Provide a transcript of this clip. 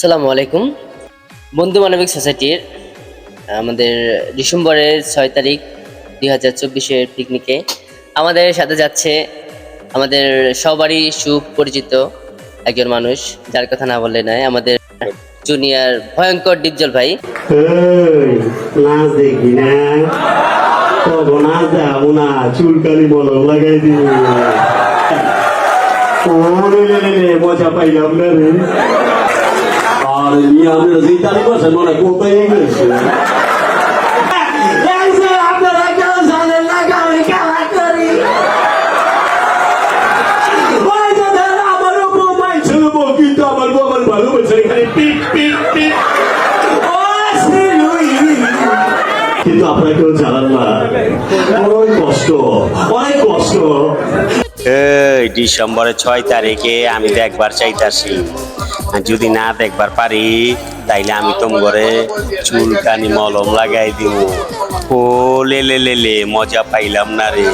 আসসালামু আলাইকুম। বন্ধু মানবিক সোসাইটির, আমাদের ডিসেম্বরের ছয় তারিখ দুই হাজার চব্বিশের পিকনিকে আমাদের সাথে যাচ্ছে আমাদের সবারই সুপরিচিত একজন মানুষ, যার কথা না বললে নয়, আমাদের জুনিয়র ভয়ঙ্কর ডিপজল ভাই। মজা পাইলাম আর নিয়ে যে তারিখ বসে মনে কোথায় গেছে আপনারা কিন্তু আপনারা কেউ জানান না। অনেক কষ্ট অনেক কষ্ট। ডিসেম্বরের ছয় তারিখে আমি দেখবার চাইতাছি। যদি না দেখবার পারি, তাইলে আমি তোম ঘরে চুলকানি মলম লাগাই দিব ও লে লে লে, মজা পাইলাম না রে।